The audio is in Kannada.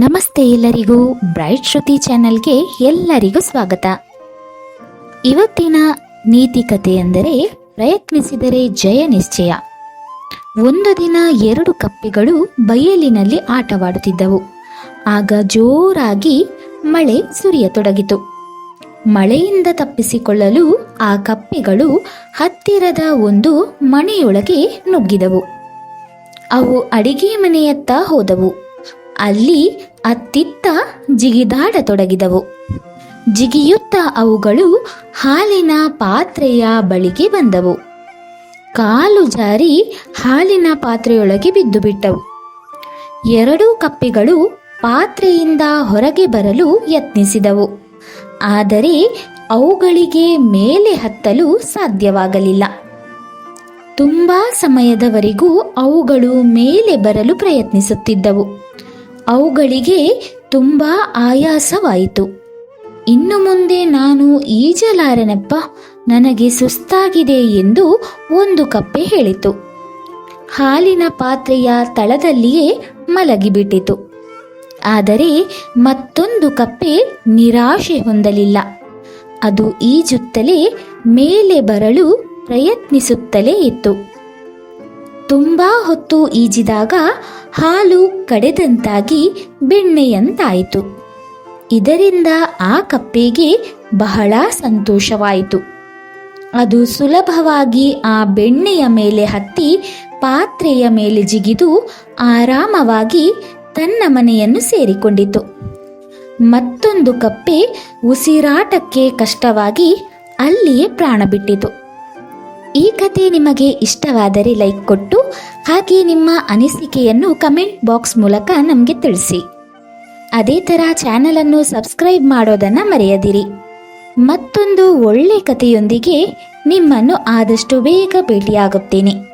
ನಮಸ್ತೆ ಎಲ್ಲರಿಗೂ ಬ್ರೈಟ್ ಶ್ರುತಿ ಚಾನೆಲ್ಗೆ ಎಲ್ಲರಿಗೂ ಸ್ವಾಗತ. ಇವತ್ತಿನ ನೀತಿ ಕಥೆ ಎಂದರೆ ಪ್ರಯತ್ನಿಸಿದರೆ ಜಯ ನಿಶ್ಚಯ. ಒಂದು ದಿನ ಎರಡು ಕಪ್ಪೆಗಳು ಬಯಲಿನಲ್ಲಿ ಆಟವಾಡುತ್ತಿದ್ದವು. ಆಗ ಜೋರಾಗಿ ಮಳೆ ಸುರಿಯತೊಡಗಿತು. ಮಳೆಯಿಂದ ತಪ್ಪಿಸಿಕೊಳ್ಳಲು ಆ ಕಪ್ಪೆಗಳು ಹತ್ತಿರದ ಒಂದು ಮನೆಯೊಳಗೆ ನುಗ್ಗಿದವು. ಅವು ಅಡಿಗೆ ಮನೆಯತ್ತ ಹೋದವು. ಅಲ್ಲಿ ಅತ್ತಿತ್ತ ಜಿಗಿದಾಡತೊಡಗಿದವು. ಜಿಗಿಯುತ್ತ ಅವುಗಳು ಹಾಲಿನ ಪಾತ್ರೆಯ ಬಳಿಗೆ ಬಂದವು. ಕಾಲು ಜಾರಿ ಹಾಲಿನ ಪಾತ್ರೆಯೊಳಗೆ ಬಿದ್ದು ಬಿಟ್ಟವು ಎರಡೂ ಕಪ್ಪೆಗಳು ಪಾತ್ರೆಯಿಂದ ಹೊರಗೆ ಬರಲು ಯತ್ನಿಸಿದವು. ಆದರೆ ಅವುಗಳಿಗೆ ಮೇಲೆ ಹತ್ತಲು ಸಾಧ್ಯವಾಗಲಿಲ್ಲ. ತುಂಬಾ ಸಮಯದವರೆಗೂ ಅವುಗಳು ಮೇಲೆ ಬರಲು ಪ್ರಯತ್ನಿಸುತ್ತಿದ್ದವು. ಅವುಗಳಿಗೆ ತುಂಬಾ ಆಯಾಸವಾಯಿತು. ಇನ್ನು ಮುಂದೆ ನಾನು ಈಜಲಾರನಪ್ಪ, ನನಗೆ ಸುಸ್ತಾಗಿದೆ ಎಂದು ಒಂದು ಕಪ್ಪೆ ಹೇಳಿತು. ಹಾಲಿನ ಪಾತ್ರೆಯ ತಳದಲ್ಲಿಯೇ ಮಲಗಿಬಿಟ್ಟಿತು. ಆದರೆ ಮತ್ತೊಂದು ಕಪ್ಪೆ ನಿರಾಶೆ ಹೊಂದಲಿಲ್ಲ. ಅದು ಈಜುತ್ತಲೇ ಮೇಲೆ ಬರಲು ಪ್ರಯತ್ನಿಸುತ್ತಲೇ ಇತ್ತು. ತುಂಬಾ ಹೊತ್ತು ಈಜಿದಾಗ ಹಾಲು ಕಡೆದಂತಾಗಿ ಬೆಣ್ಣೆಯಂತಾಯಿತು. ಇದರಿಂದ ಆ ಕಪ್ಪೆಗೆ ಬಹಳ ಸಂತೋಷವಾಯಿತು. ಅದು ಸುಲಭವಾಗಿ ಆ ಬೆಣ್ಣೆಯ ಮೇಲೆ ಹತ್ತಿ ಪಾತ್ರೆಯ ಮೇಲೆ ಜಿಗಿದು ಆರಾಮವಾಗಿ ತನ್ನ ಮನೆಯನ್ನು ಸೇರಿಕೊಂಡಿತು. ಮತ್ತೊಂದು ಕಪ್ಪೆ ಉಸಿರಾಟಕ್ಕೆ ಕಷ್ಟವಾಗಿ ಅಲ್ಲಿಯೇ ಪ್ರಾಣ ಬಿಟ್ಟಿತು. ಈ ಕತೆ ನಿಮಗೆ ಇಷ್ಟವಾದರೆ ಲೈಕ್ ಕೊಟ್ಟು ಹಾಗೆ ನಿಮ್ಮ ಅನಿಸಿಕೆಯನ್ನು ಕಮೆಂಟ್ ಬಾಕ್ಸ್ ಮೂಲಕ ನಮಗೆ ತಿಳಿಸಿ. ಅದೇ ಥರ ಚಾನಲನ್ನು ಸಬ್ಸ್ಕ್ರೈಬ್ ಮಾಡೋದನ್ನು ಮರೆಯದಿರಿ. ಮತ್ತೊಂದು ಒಳ್ಳೆ ಕಥೆಯೊಂದಿಗೆ ನಿಮ್ಮನ್ನು ಆದಷ್ಟು ಬೇಗ ಭೇಟಿಯಾಗುತ್ತೇನೆ.